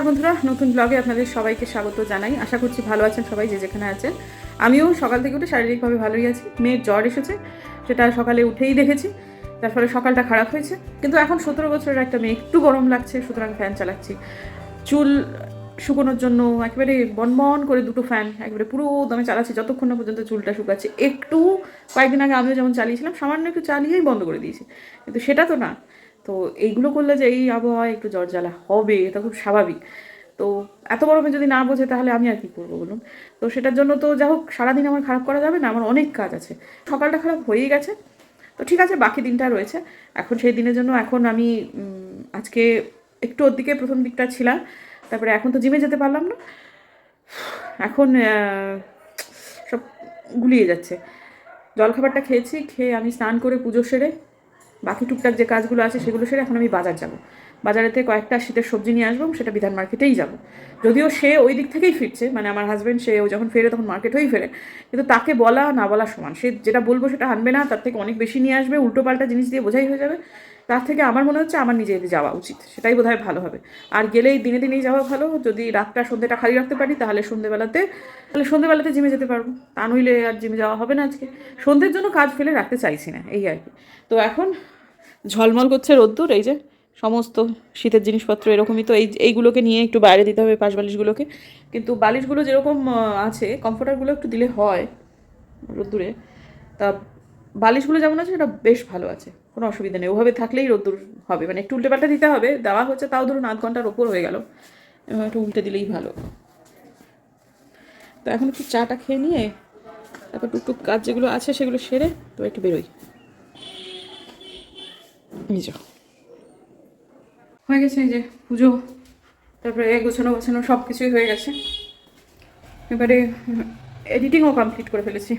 নমস্কার বন্ধুরা, নতুন ব্লগে আপনাদের সবাইকে স্বাগত জানাই। আশা করছি ভালো আছেন সবাই, যে যেখানে আছেন। আমিও সকাল থেকে উঠে শারীরিকভাবে ভালোই আছি। মেয়ের জ্বর এসেছে, সেটা সকালে উঠেই দেখেছি। তার ফলে সকালটা খারাপ হয়েছে। কিন্তু এখন সতেরো বছরের একটা মেয়ে, একটু গরম লাগছে, সুতরাং ফ্যান চালাচ্ছি। চুল শুকোনোর জন্য একেবারে বনবন করে দুটো ফ্যান একেবারে পুরো দমে চালাচ্ছি। যতক্ষণ না পর্যন্ত চুলটা শুকাচ্ছে। একটু কয়েকদিন আগে আমিও যেমন চালিয়েছিলাম, সামান্য একটু চালিয়েই বন্ধ করে দিয়েছি। কিন্তু সেটা তো না। তো এইগুলো করলে যে এই আবহাওয়ায় একটু জ্বর জ্বালা হবে, এটা খুব স্বাভাবিক। তো এত গরমে যদি না বোঝে তাহলে আমি আর কি করব বলুন? তো সেটার জন্য তো যা হোক, সারাদিন আমার খারাপ করা যাবে না, আমার অনেক কাজ আছে। সকালটা খারাপ হয়েই গেছে। তো ঠিক আছে, বাকি দিনটা রয়েছে। এখন সেই দিনের জন্য এখন আমি আজকে একটু ওর দিকে প্রথম দিকটা ছিলাম, তারপরে এখন তো জিমে যেতে পারলাম না। এখন সব গুলিয়ে যাচ্ছে। জলখাবারটা খেয়েছি, খেয়ে আমি স্নান করে পুজো সেরে বাকি টুকটাক যে কাজগুলো আছে সেগুলো সেরে এখন আমি বাজার যাব। বাজারেতে কয়েকটা শীতের সবজি নিয়ে আসব সেটা বিধান মার্কেটেই যাব। যদিও সে ওই দিক থেকেই ফিরছে মানে আমার হাজব্যান্ড সে ও যখন ফেরে তখন মার্কেট হয়েই ফেরে। কিন্তু তাকে বলা না বলা সমান। সে যেটা বলব সেটা আনবে না, তার থেকে অনেক বেশি নিয়ে আসবে উল্টো পাল্টা জিনিস দিয়ে বোঝাই হয়ে যাবে। তার থেকে আমার মনে হচ্ছে আমার নিজে যাওয়া উচিত। সেটাই বোধহয় ভালো হবে। আর গেলেই দিনে দিনেই যাওয়া ভালো। যদি রাতটা সন্ধ্যেটা খালি রাখতে পারি, তাহলে সন্ধ্যেবেলাতে তাহলে সন্ধ্যেবেলাতে জিমে যেতে পারব। তা নইলে আর জিমে যাওয়া হবে না আজকে। সন্ধ্যের জন্য কাজ ফেলে রাখতে চাইছি না, এই আর কি। তো এখন ঝলমল করছে রোদ্দুর, এই যে সমস্ত শীতের জিনিসপত্র এরকমই তো। এই, এইগুলোকে নিয়ে একটু বাইরে দিতে হবে, পাশ বালিশগুলোকে। কিন্তু বালিশগুলো যেরকম আছে, কমফোর্টারগুলো একটু দিলে হয় রোদ্দুরে। তা বালিশগুলো যেমন আছে, সেটা বেশ ভালো আছে। কোনো অসুবিধা নেই। ওভাবে থাকলেই রোদ্দুর হবে। মানে একটু উল্টে পাল্টা দিতে হবে, দেওয়া হচ্ছে তাও ধরুন আধ ঘণ্টার ওপর হয়ে গেল। একটু উল্টে দিলেই ভালো। তো এখন একটু চাটা খেয়ে নিয়ে, তারপর টুকটুক কাজ যেগুলো আছে সেগুলো সেরে তো একটু বেরোই। এই হয়ে গেছে এই যে পুজো, তারপরে গোছানো গোছানো সব কিছুই হয়ে গেছে। এবারে এডিটিংও কমপ্লিট করে ফেলেছি।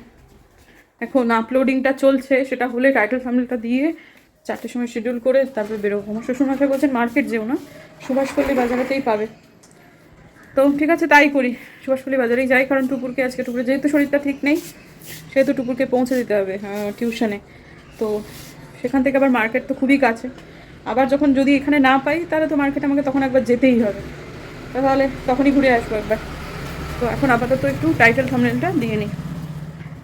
এখন আপলোডিংটা চলছে, সেটা হলে টাইটেল ফ্যামিলিটা দিয়ে চারটের সময় শিডিউল করে তারপরে বেরোবো। আমার শ্বশুরমশাই বলছেন মার্কেট যেও না, সুভাষপল্লী বাজারেতেই পাবে। তো ঠিক আছে, তাই করি। সুভাষপল্লী বাজারেই যাই, কারণ টুপুরকে আজকে টুপুরে যেহেতু শরীরটা ঠিক নেই, সেহেতু টুপুরকে পৌঁছে দিতে হবে টিউশনে তো সেখান থেকে আবার মার্কেট তো খুবই কাছে। আবার যখন যদি এখানে না পাই, তাহলে তো মার্কেট আমাকে তখন একবার যেতেই হবে। তাহলে তখনই ঘুরে আসব একবার। তো এখন আপাতত একটু টাইটেল থামনেলটা দিয়ে নিই।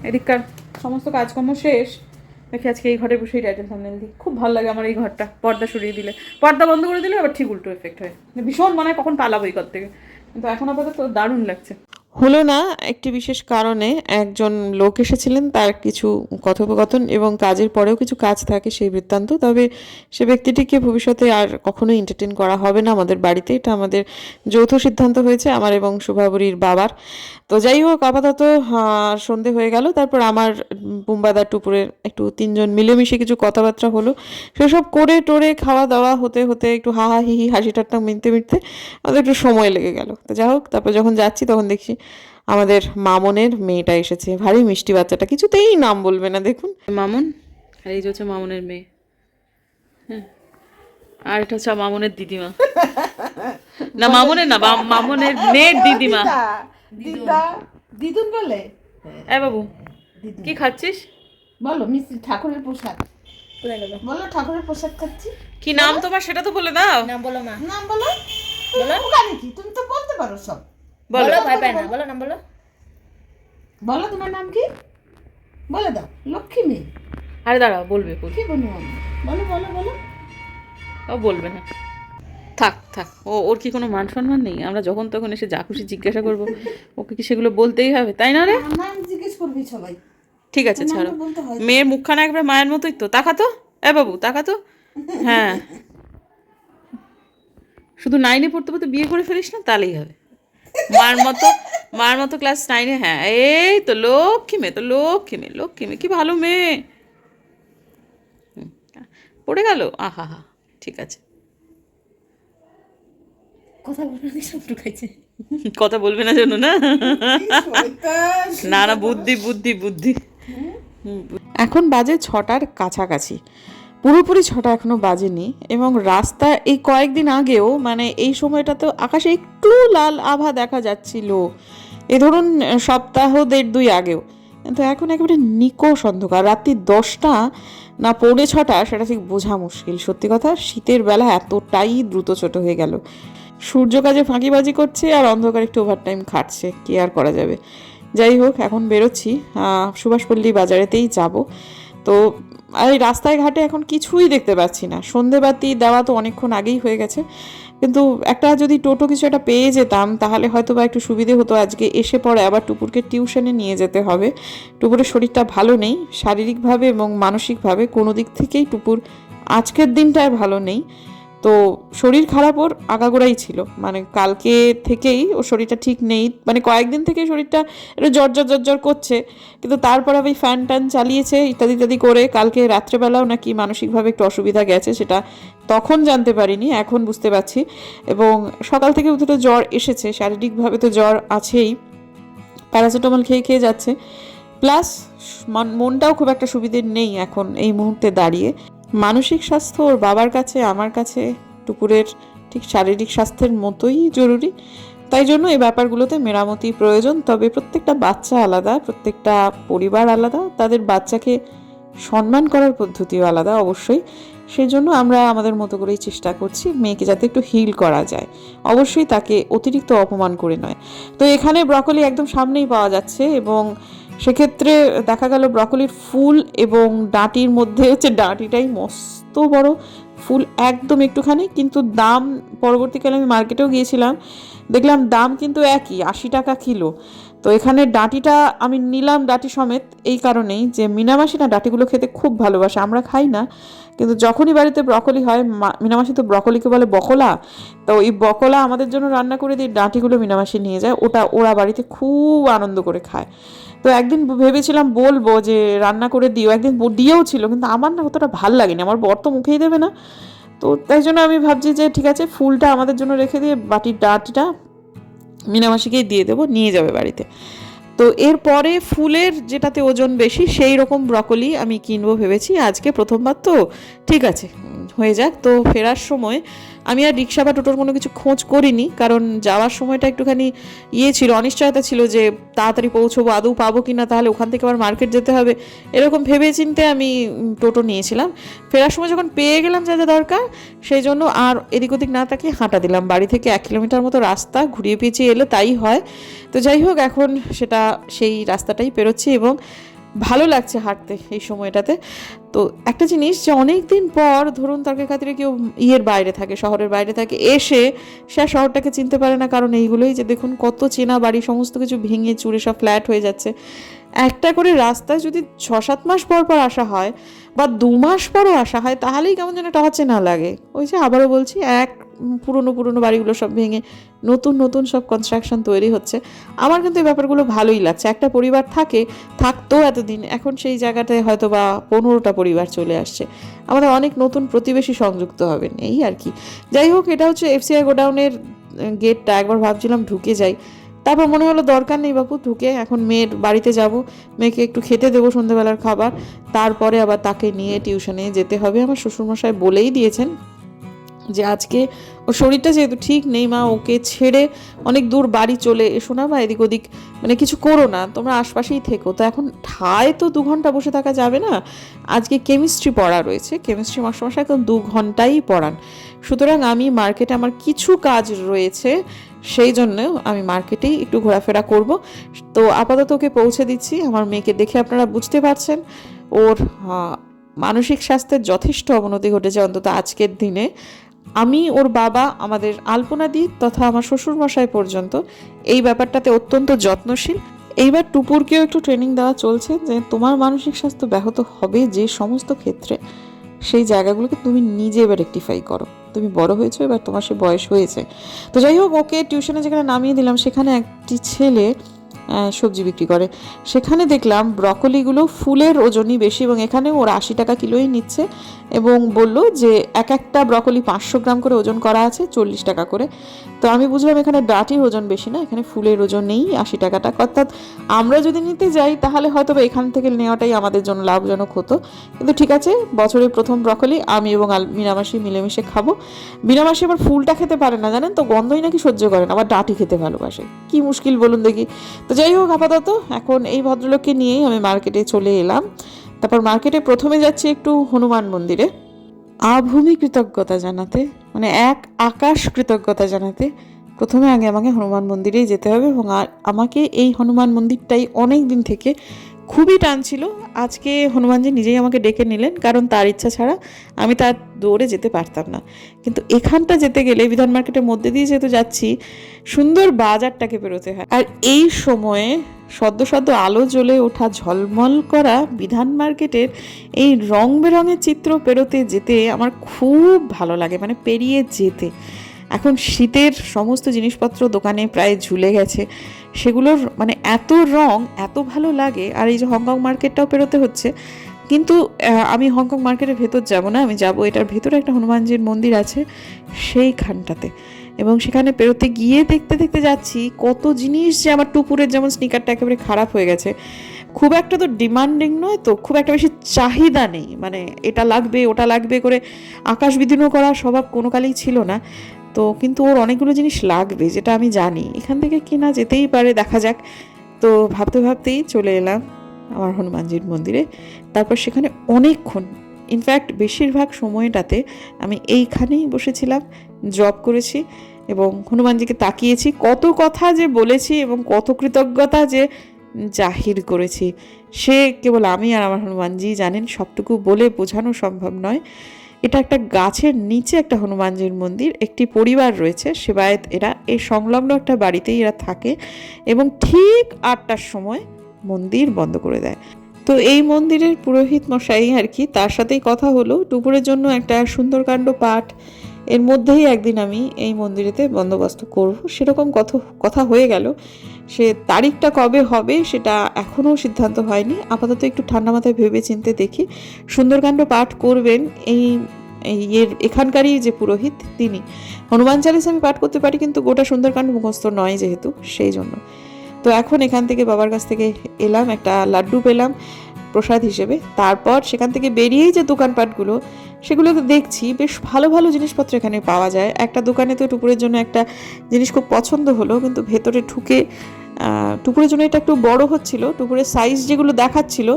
এদিককার সমস্ত কাজকর্ম শেষ। দেখি আজকে এই ঘরে বসেই টাইটেল থামনেল দিই। খুব ভালো লাগে আমার এই ঘরটা, পর্দা সরিয়ে দিলে। পর্দা বন্ধ করে দিলে আবার ঠিক উল্টো এফেক্ট হয়। ভীষণ মনে হয় কখন পালাবো এই ঘর থেকে। কিন্তু এখন আপাতত দারুণ লাগছে। হলো না একটি বিশেষ কারণে একজন লোক এসেছিলেন, তার কিছু কথোপকথন এবং কাজের পরেও কিছু কাজ থাকে সেই বৃত্তান্ত। তবে সে ব্যক্তিটিকে ভবিষ্যতে আর কখনো এন্টারটেন করা হবে না আমাদের বাড়িতে। এটা আমাদের যৌথ সিদ্ধান্ত হয়েছে, আমার এবং শুভাবরীর বাবার। তো যাই হোক, আপাতত সন্ধে হয়ে গেল। তারপর আমার বুম্বাদা টুপুরের একটু তিনজন মিলেমিশে কিছু কথাবার্তা হলো। সেসব করে টোরে খাওয়া দাওয়া হতে হতে একটু হা হা হি হি হাসি ঠাট্টা মিনতে মিনতে আমাদের একটু সময় লেগে গেল। তো যাই হোক তারপর যখন যাচ্ছি তখন দেখছি আমাদের মামনের মেয়েটা এসেছে। ভারী মিষ্টি বাচ্চাটা। কিছুতেই নাম বলবে না দেখুন। মামুন? আর এই হচ্ছে মামুনের মেয়ে। হ্যাঁ। আর এটা হচ্ছে মামুনের দিদিমা। না মামুনের না মামুনের মেয়ের দিদিমা। দিদা। দিদুন বলে? এ বাবু। কি খাচ্ছিস? বলো মিস্ত্রি ঠাকুরের প্রসাদ। বলো ঠাকুরের প্রসাদ খাচ্ছি। কি নাম তোমার? সেটা তো বলে দাও। নাম বলো মা। নাম বলো। বলো। কি তুমি তো বলতে পারো সব। বলো। বলো ভয় পায় না। বলো। নাম বলো। বলো তোমার নাম কি? বলে দাও। লক্ষ্মী মেয়ে। আরে দাঁড়াও বলবে কি বলব বলো বলো বলো। ও বলবে না। থাক থাক। ও ওর কি কোনো মান সম্মান নেই? আমরা যখন তখন এসে যা খুশি জিজ্ঞাসা করব। ওকে কি সেগুলো বলতেই হবে? তাই না রে? করবি সবাই। ঠিক আছে ছাড়ো। মেয়ের মুখখানা একবার মায়ের মতোই তো। তাকাতো এ বাবু তাকাতো হ্যাঁ। শুধু নাইনে পড়তে পড়তে বিয়ে করে ফেলিস না তাহলেই হবে। মার মতো মার মতো ক্লাস নাইনে হ্যাঁ। এই তো লক্ষ্মী মেয়ে তো লক্ষ্মী মেয়ে লক্ষ্মী মেয়ে কি ভালো মেয়ে। পড়ে গেল? আহা হা ঠিক আছে। কথা বলো সব ঢুকাইছে। কথা বলবে না জন্য না? না না বুদ্ধি বুদ্ধি বুদ্ধি। এখন বাজে ছটার কাছাকাছি। পুরোপুরি ছটা এখনও বাজেনি এবং রাস্তা এই কয়েকদিন আগেও মানে এই সময়টা তো আকাশে একটু লাল আভা দেখা যাচ্ছিল। এ ধরুন সপ্তাহ দেড় দুই আগেও। কিন্তু এখন একেবারে নিকোষ অন্ধকার। রাত্রি দশটা না পৌনে ছটা সেটা ঠিক বোঝা মুশকিল। সত্যি কথা শীতের বেলা এতটাই দ্রুত ছোট হয়ে গেল। সূর্য কাজে ফাঁকিবাজি করছে আর অন্ধকার একটু ওভারটাইম খাটছে। কি আর করা যাবে? যাই হোক, এখন বেরোচ্ছি। সুভাষপল্লী বাজারেতেই যাব। তো, আর এই রাস্তায় ঘাটে এখন কিছুই দেখতে পাচ্ছি না। সন্ধেবাতি দেওয়া তো অনেকক্ষণ আগেই হয়ে গেছে। কিন্তু একটা যদি টোটো কিছু একটা পেয়ে যেতাম, তাহলে হয়তো বা একটু সুবিধে হতো। আজকে এসে পরে আবার টুপুরকে টিউশনে নিয়ে যেতে হবে। টুপুরের শরীরটা ভালো নেই। শারীরিকভাবে এবং মানসিকভাবে কোনো দিক থেকেই টুপুর আজকের দিনটায় ভালো নেই। তো শরীর খারাপ ওর আগাগোড়াই ছিল। মানে কালকে থেকেই ওর শরীরটা ঠিক নেই। মানে কয়েকদিন থেকে শরীরটা একটু জ্বর জ্বর করছে। কিন্তু তারপর আবার ফ্যান ট্যান চালিয়েছে, ইত্যাদি ইত্যাদি করে কালকে রাত্রেবেলাও নাকি মানসিকভাবে একটু অসুবিধা গেছে সেটা তখন জানতে পারিনি, এখন বুঝতে পারছি। এবং সকাল থেকে দুটো জ্বর এসেছে, শারীরিকভাবে তো জ্বর আছেই। প্যারাসিটামল খেয়ে খেয়ে যাচ্ছে। প্লাস মনটাও খুব একটা সুবিধের নেই এখন এই মুহূর্তে দাঁড়িয়ে। মানসিক স্বাস্থ্য ওর বাবার কাছে, আমার কাছে টুকুরের ঠিক শারীরিক স্বাস্থ্যের মতোই জরুরি। তাই জন্য এই ব্যাপারগুলোতে মেরামতি প্রয়োজন। তবে প্রত্যেকটা বাচ্চা আলাদা, প্রত্যেকটা পরিবার আলাদা। তাদের বাচ্চাকে সম্মান করার পদ্ধতিও আলাদা অবশ্যই। সেই জন্য আমরা আমাদের মতো করেই চেষ্টা করছি মেয়েকে যাতে একটু হিল করা যায়। অবশ্যই তাকে অতিরিক্ত অপমান করে নয়। তো এখানে ব্রকলি একদম সামনেই পাওয়া যাচ্ছে এবং সেক্ষেত্রে দেখা গেল ব্রকলির ফুল এবং ডাঁটির মধ্যে হচ্ছে ডাঁটিটাই মস্ত বড়। ফুল একদম একটুখানি, কিন্তু দাম পরবর্তীকালে আমি মার্কেটেও গিয়েছিলাম। দেখলাম দাম কিন্তু একই, আশি টাকা কিলো। তো এখানে ডাঁটিটা আমি নিলাম ডাঁটি সমেত এই কারণেই যে মিনামাসি না ডাঁটিগুলো খেতে খুব ভালোবাসে, আমরা খাই না। কিন্তু যখনই বাড়িতে ব্রকলি হয় মিনামাসি তো ব্রকলিকে বলে বকলা। তো এই বকলা আমাদের জন্য রান্না করে দিয়ে ডাঁটিগুলো মিনামাসি নিয়ে যায়, ওটা ওরা বাড়িতে খুব আনন্দ করে খায়। তো একদিন ভেবেছিলাম বলব যে রান্না করে দিও, একদিন দিয়েও ছিল, কিন্তু আমার না অতটা ভালো লাগেনি, আমার বর তো মুখেই দেবে না। তো তাই জন্য আমি ভাবছি যে ঠিক আছে, ফুলটা আমাদের জন্য রেখে দিয়ে বাটির ডাটটা মিনামাসিকেই দিয়ে দেবো, নিয়ে যাবে বাড়িতে। তো এরপরে ফুলের যেটাতে ওজন বেশি, সেই রকম ব্রকলি আমি কিনবো ভেবেছি। আজকে প্রথমবার তো, ঠিক আছে, হয়ে যাক। তো ফেরার সময় আমি আর রিক্সা বা টোটোর কোনো কিছু খোঁজ করিনি, কারণ যাওয়ার সময়টা একটুখানি ইয়ে ছিল, অনিশ্চয়তা ছিল যে তাড়াতাড়ি পৌঁছবো, আদৌ পাবো কি না তাহলে ওখান থেকে আবার মার্কেট যেতে হবে। এরকম ভেবে চিনতে আমি টোটো নিয়েছিলাম। ফেরার সময় যখন পেয়ে গেলাম যা যা দরকার, সেই জন্য আর এদিক ওদিক না তাকিয়ে হাঁটা দিলাম। বাড়ি থেকে এক কিলোমিটার মতো রাস্তা ঘুরিয়ে পিছিয়ে এলে তাই হয়। তো যাই হোক, এখন সেটা সেই রাস্তাটাই পেরোচ্ছি এবং ভালো লাগছে হাঁটতে এই সময়টাতে। তো একটা জিনিস যে অনেক দিন পর ধরুন তাকে খাতিরে কেউ ইয়ের বাইরে থাকে, শহরের বাইরে থাকে, এসে সে শহরটাকে চিনতে পারে না কারণ এইগুলোই যে দেখুন কত চেনা বাড়ি, সমস্ত কিছু ভেঙে চুরে সব ফ্ল্যাট হয়ে যাচ্ছে। একটা করে রাস্তায় যদি ছ সাত মাস পর পর আসা হয় বা দু মাস পরও আসা হয়, তাহলেই কেমন যেন একটা হচ্ছে না লাগে। ওই যে আবারও বলছি, এক পুরনো পুরনো বাড়িগুলো সব ভেঙে নতুন নতুন সব কনস্ট্রাকশন তৈরি হচ্ছে। আমার কিন্তু এই ব্যাপারগুলো ভালোই লাগছে। একটা পরিবার থাকে থাকতো এতদিন, এখন সেই জায়গাটায় হয়তো বা পনেরোটা পরিবার চলে আসছে। আমাদের অনেক নতুন প্রতিবেশী সংযুক্ত হবেন, এই আর কি। যাই হোক, এটা হচ্ছে এফসিআই গোডাউনের গেটটা একবার ভাবছিলাম ঢুকে যাই। তারপর মনে হলো দরকার নেই বাপু, ঢুকে এখন মেয়ের বাড়িতে যাব। মেয়েকে একটু খেতে দেবো সন্ধ্যেবেলার খাবার। তারপরে আবার তাকে নিয়ে টিউশনে যেতে হবে। আমার শ্বশুরমশাই বলেই দিয়েছেন যে আজকে ওর শরীরটা যেহেতু ঠিক নেই মা, ওকে ছেড়ে অনেক দূর বাড়ি চলে এসো না বা এদিক ওদিক মানে কিছু করো না, তোমরা আশপাশেই থেকো। তো এখন ঠায় তো দু ঘণ্টা বসে থাকা যাবে না। আজকে কেমিস্ট্রি পড়া রয়েছে। কেমিস্ট্রি মাস্টারমশাই এখন দু ঘন্টাই পড়ান। সুতরাং আমি মার্কেটে আমার কিছু কাজ রয়েছে। সেই জন্য আমি মার্কেটেই একটু ঘোরাফেরা করব। তো আপাতত ওকে পৌঁছে দিচ্ছি। আমার মেয়েকে দেখে আপনারা বুঝতে পারছেন। ওর মানসিক স্বাস্থ্যের যথেষ্ট অবনতি ঘটেছে অন্তত আজকের দিনে। আমি, ওর বাবা, আমাদের আলপনাদি তথা আমার শ্বশুরমশাই পর্যন্ত এই ব্যাপারটাতে অত্যন্ত যত্নশীল। এইবার টুপুরকেও একটু ট্রেনিং দেওয়া চলছে যে তোমার মানসিক স্বাস্থ্য ব্যাহত হবে যে সমস্ত ক্ষেত্রে। সেই জায়গাগুলোকে তুমি নিজে এবার রেকটিফাই করো। তুমি বড় হয়েছো, এবার তোমার সে বয়স হয়েছে। তো যাই হোক, ওকে টিউশনে যেখানে নামিয়ে দিলাম, সেখানে একটি ছেলে সবজি বিক্রি করে। সেখানে দেখলাম ব্রকলিগুলো ফুলের ওজনই বেশি এবং এখানে ওর আশি টাকা কিলোই নিচ্ছে এবং বলল যে এক একটা ব্রকলি পাঁচশো গ্রাম করে ওজন করা আছে, চল্লিশ টাকা করে। তো আমি বুঝলাম এখানে ডাটির ওজন বেশি না, এখানে ফুলের ওজন নেই, আশি টাকাটা। অর্থাৎ আমরা যদি নিতে যাই, তাহলে হয়তো এখান থেকে নেওয়াটাই আমাদের জন্য লাভজনক হতো। কিন্তু ঠিক আছে, বছরের প্রথম ব্রকলি আমি এবং মিনামাসি মিলেমিশে খাব। মিনামাসি আবার ফুলটা খেতে পারে না, জানেন তো? গন্ধই নাকি সহ্য করেন আবার ডাটি খেতে ভালোবাসে। কি মুশকিল বলুন দেখি। তো যাই হোক, আপাতত এখন এই ভদ্রলোককে নিয়েই আমি মার্কেটে চলে এলাম। তারপর মার্কেটে প্রথমে যাচ্ছি একটু হনুমান মন্দিরে। আভূমি কৃতজ্ঞতা জানাতে মানে এক আকাশ কৃতজ্ঞতা জানাতে প্রথমে আগে আমাকে হনুমান মন্দিরেই যেতে হবে এবং আমাকে এই হনুমান মন্দিরটাই অনেক দিন থেকে খুবই টান ছিল। আজকে হনুমানজি নিজেই আমাকে ডেকে নিলেন, কারণ তার ইচ্ছা ছাড়া আমি তার দৌড়ে যেতে পারতাম না। কিন্তু এখানটা যেতে গেলে বিধান মার্কেটের মধ্যে দিয়ে যেহেতু যাচ্ছি, সুন্দর বাজারটাকে পেরোতে হয়। আর এই সময়ে সদ্য সদ্য আলো জ্বলে ওঠা ঝলমল করা বিধান মার্কেটের এই রং বেরঙের চিত্র পেরোতে যেতে আমার খুব ভালো লাগে মানে পেরিয়ে যেতে। এখন শীতের সমস্ত জিনিসপত্র দোকানে প্রায় ঝুলে গেছে। সেগুলোর মানে এত রং, এত ভালো লাগে, আর এই যে হংকং মার্কেটটাও পেরোতে হচ্ছে। কিন্তু আমি হংকং মার্কেটের ভেতর যাব না, আমি যাব এটার ভেতরে একটা হনুমানজির মন্দির আছে সেইখানটাতে। এবং সেখানে পেরোতে গিয়ে দেখতে দেখতে যাচ্ছি, কত জিনিস যে আমার টুপুরের যেমন স্নিকারটা একেবারে খারাপ হয়ে গেছে। খুব একটা তো ডিমান্ডিং নয় তো, খুব একটা বেশি চাহিদা নেই। মানে এটা লাগবে, ওটা লাগবে করে আকাশ বিদীর্ণ করার স্বভাব কোনো কালেই ছিল না। তো কিন্তু ওর অনেকগুলো জিনিস লাগবে, যেটা আমি জানি। এখান থেকে কিনা যেতেই পারে, দেখা যাক। তো ভাবতে ভাবতেই চলে এলাম আমার হনুমানজির মন্দিরে। তারপর সেখানে অনেকক্ষণ ইনফ্যাক্ট বেশিরভাগ সময়টাতে আমি এইখানেই বসেছিলাম জব করেছি এবং হনুমানজিকে তাকিয়েছি। কত কথা যে বলেছি এবং কত কৃতজ্ঞতা যে জাহির করেছি। সে কেবল আমি আর আমার হনুমানজি জানেন, সবটুকু বলে বোঝানো সম্ভব নয়। এটা একটা গাছের নিচে একটা হনুমানজির মন্দির, একটি পরিবার রয়েছে, সেবায়েত এরা। এই সংলগ্ন একটা বাড়িতেই এরা থাকে এবং ঠিক আটটার সময় মন্দির বন্ধ করে দেয়। তো এই মন্দিরের পুরোহিত মশাই আর কি, তার সাথেই কথা হলো। দুপুরের জন্য একটা সুন্দরকাণ্ড পাঠ, এর মধ্যেই একদিন আমি এই মন্দিরেতে বন্দোবস্ত করব। সেরকম কথা কথা হয়ে গেল। সে তারিখটা কবে হবে সেটা এখনও সিদ্ধান্ত হয়নি। আপাতত একটু ঠান্ডা মাথায় ভেবে চিনতে দেখি। সুন্দরকাণ্ড পাঠ করবেন এই এর এখানকারই যে পুরোহিত, তিনি। হনুমান চালিস আমি পাঠ করতে পারি কিন্তু গোটা সুন্দরকাণ্ড মুখস্থ নয় যেহেতু, সেই জন্য। তো এখন এখান থেকে বাবার কাছ থেকে এলাম, একটা লাড্ডু পেলাম প্রসাদ হিসেবে। তারপর সেখান থেকে বেরিয়েই যে দোকানপাটগুলো সেগুলো তো দেখছি। বেশ ভালো ভালো জিনিসপত্র এখানে পাওয়া যায়। একটা দোকানে তো টুপুরের জন্য একটা জিনিস খুব পছন্দ হলো কিন্তু ভেতরে ঢুকে আহ, টুপুরের জন্য এটা একটু বড় হচ্ছিল। টুপুরের সাইজ যেগুলো দেখাচ্ছিল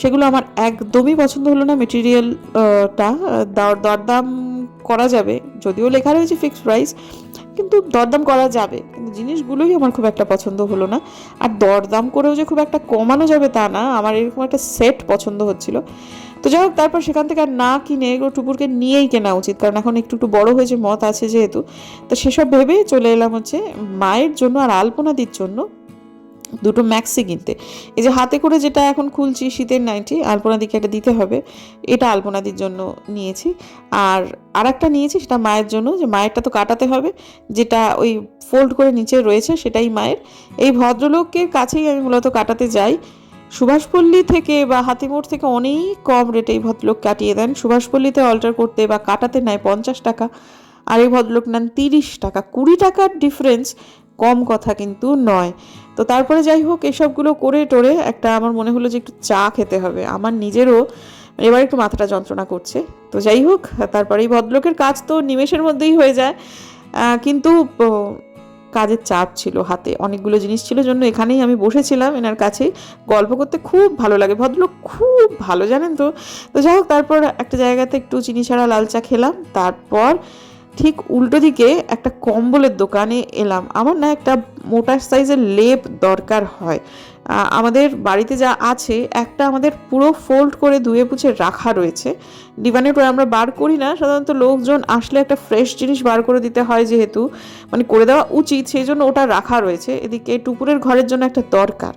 সেগুলো আমার একদমই পছন্দ হলো না। মেটেরিয়ালটা দরদাম করা যাবে। যদিও লেখা রয়েছে ফিক্সড প্রাইস কিন্তু দরদাম করা যাবে। কিন্তু জিনিসগুলোই আমার খুব একটা পছন্দ হলো না। আর দরদাম করেও যে খুব একটা কমানো যাবে তা না। আমার এরকম একটা সেট পছন্দ হচ্ছিল। তো যাই হোক, তারপর সেখান থেকে আর না কিনে এগুলো টুপুরকে নিয়েই কেনা উচিত। কারণ এখন একটু একটু বড় হয়েছে মত আছে যেহেতু, তো সেসব ভেবে চলে এলাম হচ্ছে মায়ের জন্য আর আলপনাদির জন্য দুটো ম্যাক্সি কিনতে। এই যে হাতে করে যেটা এখন খুলছি শীতের নাইটি, আলপনাদিকে একটা দিতে হবে, এটা আলপনাদির জন্য নিয়েছি। আর আর একটা নিয়েছি, সেটা মায়ের জন্য, যে মায়েরটা তো কাটাতে হবে, যেটা ওই ফোল্ড করে নিচে রয়েছে সেটাই মায়ের। এই ভদ্রলোকের কাছেই আমি মূলত কাটাতে যাই। সুভাষপল্লী থেকে বা হাতিমোড় থেকে অনেক কম রেটে এই ভদ্রলোক কাটিয়ে দেন। সুভাষপল্লীতে অল্টার করতে বা কাটাতে নেয় পঞ্চাশ টাকা, আর এই ভদ্রলোক নেন তিরিশ টাকা। কুড়ি টাকার ডিফারেন্স কম কথা কিন্তু নয়। তো তারপরে যাই হোক, এসবগুলো করে টোরে একটা আমার মনে হলো যে একটু চা খেতে হবে। আমার নিজেরও এবার একটু মাথাটা যন্ত্রণা করছে। তো যাই হোক, তারপরে এই ভদ্রলোকের কাজ তো নিমেষের মধ্যেই হয়ে যায়। কিন্তু কাজের চাপ ছিল হাতে। অনেকগুলো জিনিস ছিল জন্য এখানেই আমি বসেছিলাম এনার কাছে। গল্প করতে খুব ভালো লাগে। ভদ্রলোক খুব ভালো, জানেন তো? তো যাই হোক, তারপর একটা জায়গাতে একটু চিনি ছাড়া লাল চা খেলাম। তারপর ঠিক উল্টো দিকে একটা কম্বলের দোকানে এলাম। আমার না একটা মোটা সাইজের লেপ দরকার হয়। আমাদের বাড়িতে যা আছে, একটা আমাদের পুরো ফোল্ড করে ধুয়ে পুছে রাখা রয়েছে। ডিভানের পরে আমরা বার করি না, সাধারণত লোকজন আসলে একটা ফ্রেশ জিনিস বার করে দিতে হয় যেহেতু মানে করে দেওয়া উচিত, সেই জন্য ওটা রাখা রয়েছে। এদিকে টুপুরের ঘরের জন্য একটা দরকার।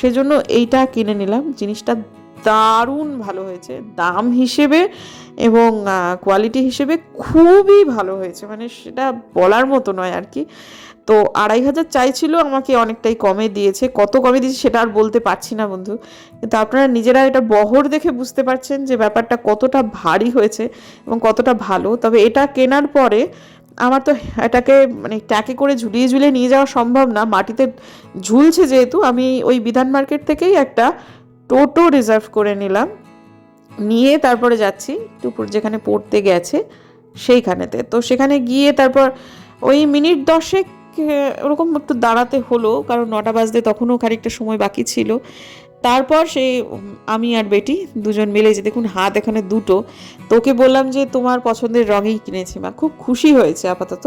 সেজন্য এইটা কিনে নিলাম। জিনিসটা দারুণ ভালো হয়েছে। দাম হিসেবে এবং কোয়ালিটি হিসেবে খুবই ভালো হয়েছে। মানে সেটা বলার মতো নয় আর কি। তো আড়াই হাজার চাইছিল, আমাকে অনেকটাই কমে দিয়েছে। কত কমে দিয়েছে সেটা আর বলতে পারছি না বন্ধু। কিন্তু আপনারা নিজেরা এটা বহর দেখে বুঝতে পারছেন যে ব্যাপারটা কতটা ভারী হয়েছে এবং কতটা ভালো। তবে এটা কেনার পরে আমার তো এটাকে মানে ট্যাকে করে ঝুলিয়ে ঝুলিয়ে নিয়ে যাওয়া সম্ভব না। মাটিতে ঝুলছে যেহেতু, আমি ওই বিধান মার্কেট থেকেই একটা টোটো রিজার্ভ করে নিলাম। নিয়ে তারপরে যাচ্ছি টুপুর যেখানে পড়তে গেছে সেইখানেতে। তো সেখানে গিয়ে তারপর ওই মিনিট দশেক ওরকম একটু দাঁড়াতে হলো কারণ নটা বাজতে তখনও খানিকটা সময় বাকি ছিল। তারপর সে উম, আমি আর বেটি দুজন মিলে যে দেখুন হাত এখানে দুটো তোকে বললাম যে তোমার পছন্দের রঙেই কিনেছি মা। খুব খুশি হয়েছে আপাতত।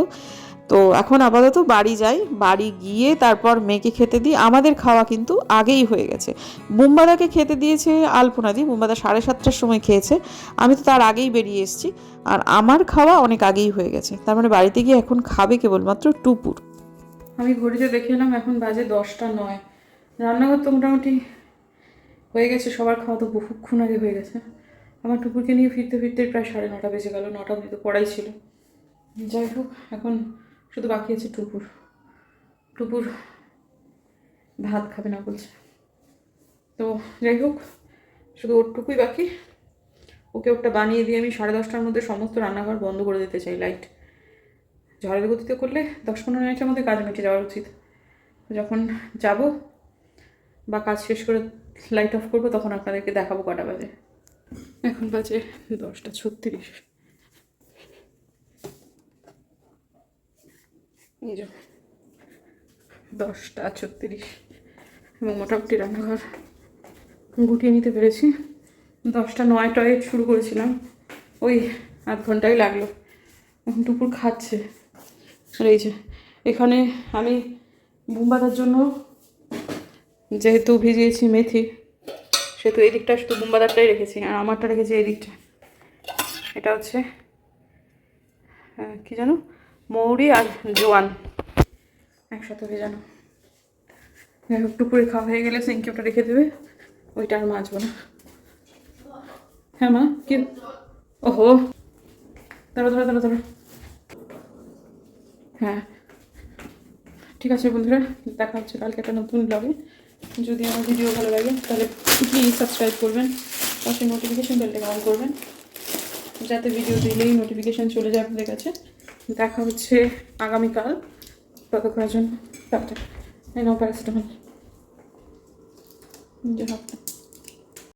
তো এখন আপাতত বাড়ি যাই, বাড়ি গিয়ে তারপর মেয়েকে খেতে দিই। আমাদের খাওয়া কিন্তু আগেই হয়ে গেছে। মুম্বাদাকে খেতে দিয়েছে আলপনা দি মুম্বাদা সাড়ে সাতটার সময় খেয়েছে। আমি তো তার আগেই বেরিয়ে এসেছি। আর আমার খাওয়া অনেক আগেই হয়ে গেছে। তার মানে বাড়িতে গিয়ে এখন খাবে কেবলমাত্র টুপুর। আমি ঘড়িতে দেখে এলাম এখন বাজে দশটা নয়। রান্নাঘর তো মোটামুটি হয়ে গেছে, সবার খাওয়া তো বহুক্ষণ আগে হয়ে গেছে। আমার টুপুরকে নিয়ে ফিরতে ফিরতে প্রায় সাড়ে নটা বেজে গেল, নটা অবধি তো পড়াই ছিল। যাই হোক, এখন শুধু বাকি আছে টুকুর টুকুর ভাত খাবে না বলছে। তো যাই হোক, শুধু ওরটুকুই বাকি। ওকে ওটা বানিয়ে দিয়ে আমি সাড়ে দশটার মধ্যে সমস্ত রান্নাঘর বন্ধ করে দিতে চাই, লাইট। ঝড়ের গতিতে করলে দশ পনেরো মিনিটের মধ্যে কাজ মিটে যাওয়া উচিত। যখন যাব বা কাজ শেষ করে লাইট অফ করব, তখন আপনাদেরকে দেখাবো কটা বাজে। এখন বাজে দশটা ছত্রিশ। এই যে, দশটা ছত্রিশ। এবং মোটামুটি রান্নাঘর গুটিয়ে নিতে পেরেছি। দশটা নয় টয়ে শুরু করেছিলাম। ওই আধ ঘন্টাই লাগল। এখন টুকুর খাচ্ছে। এই যে, এখানে আমি বুম্বাদার জন্য যেহেতু ভিজিয়েছি মেথি, সেহেতু এই দিকটা শুধু বুম্বাদারটাই রেখেছি। আর আমারটা রেখেছি এই দিকটা। এটা হচ্ছে কি জানো? মৌরি আর জোয়ান। একসাথে ভেজানো যাই হোক টুকুরে খাওয়া হয়ে গেলে সিঙ্কে ওটা রেখে দেবে। ওইটা আর মাজবো না। হ্যাঁ মা, কি? ওহো। দাঁড়ো ধরো দাঁড়ো ধরো হ্যাঁ। ঠিক আছে বন্ধুরা, দেখা হচ্ছে কালকে একটা নতুন ব্লগে যদি আমার ভিডিও ভালো লাগে, তাহলে প্লিজ সাবস্ক্রাইব করবেন। পাশে নোটিফিকেশন বেলটাকে অন করবেন। যাতে ভিডিও দিলেই নোটিফিকেশান চলে যায় আপনাদের কাছে। দেখা হচ্ছে আগামীকাল। ততক্ষণের জন্য ডাক্তার এই নাও প্যারাসিটামল।